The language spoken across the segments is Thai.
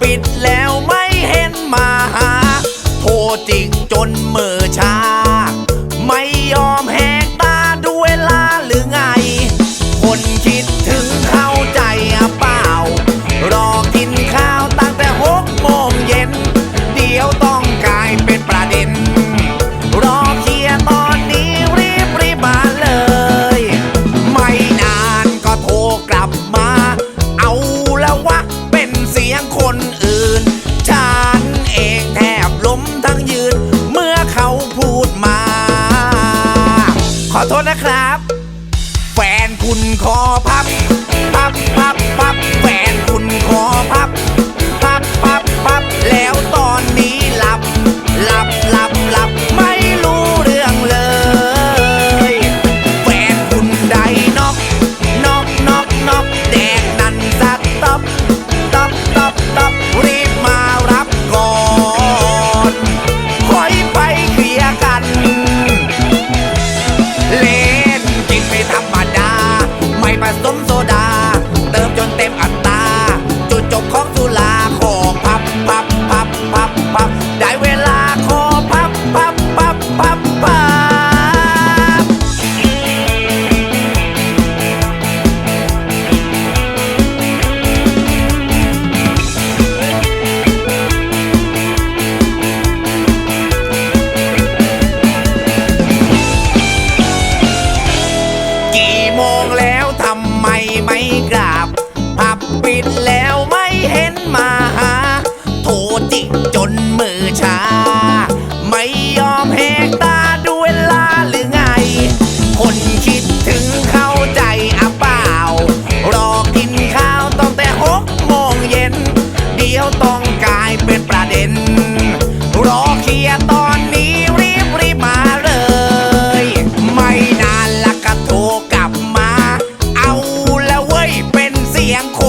ปิด ขอโทษนะครับ แฟนคุณคอพับ พับพับพับแฟนคุณคอพับ งแล้วทำไมไม่กราบผับปิดแล้วไม่เห็นมาหา โทรจิกจนมือ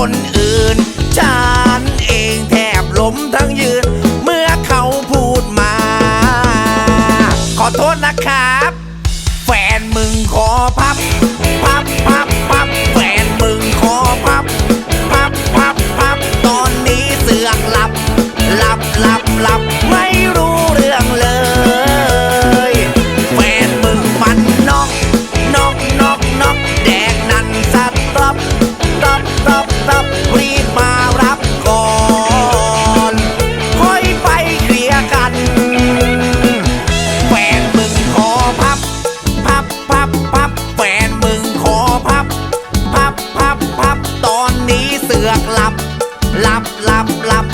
คนอื่น ฉันเองแทบล้มทั้งยืน เมื่อเขาพูดมา ขอโทษนะคะ เสือกหลับหลับหลับหลับ